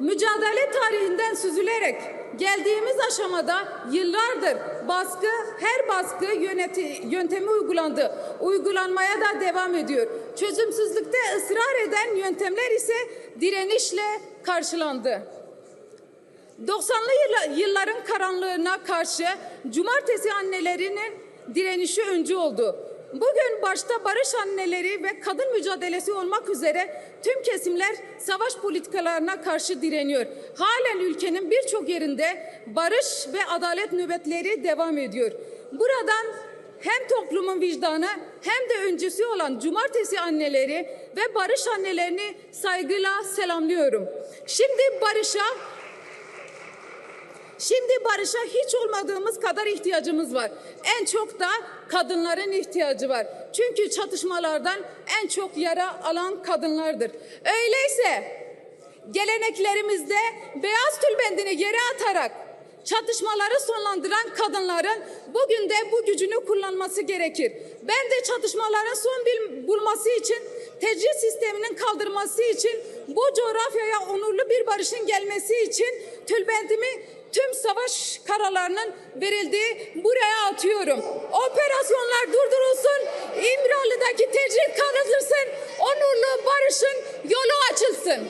Mücadele tarihinden süzülerek geldiğimiz aşamada yıllardır baskı, her baskı yöneti, yöntemi uygulandı. Uygulanmaya da devam ediyor. Çözümsüzlükte ısrar eden yöntemler ise direnişle karşılandı. 90'lı yılla- yılların karanlığına karşı cumartesi annelerinin direnişi öncü oldu. Bugün başta barış anneleri ve kadın mücadelesi olmak üzere tüm kesimler savaş politikalarına karşı direniyor. Halen ülkenin birçok yerinde barış ve adalet nöbetleri devam ediyor. Buradan hem toplumun vicdanı hem de öncüsü olan cumartesi anneleri ve barış annelerini saygıyla selamlıyorum. Şimdi barışa Şimdi barışa hiç olmadığımız kadar ihtiyacımız var. En çok da kadınların ihtiyacı var. Çünkü çatışmalardan en çok yara alan kadınlardır. Öyleyse geleneklerimizde beyaz tülbendini yere atarak çatışmaları sonlandıran kadınların bugün de bu gücünü kullanması gerekir. Ben de çatışmaların son bulması için, tecrit sisteminin kaldırması için, bu coğrafyaya onurlu bir barışın gelmesi için tülbendimi tüm savaş karalarının verildiği buraya atıyorum. Operasyonlar durdurulsun, İmralı'daki tecrit kaldırılsın, onurlu barışın yolu açılsın.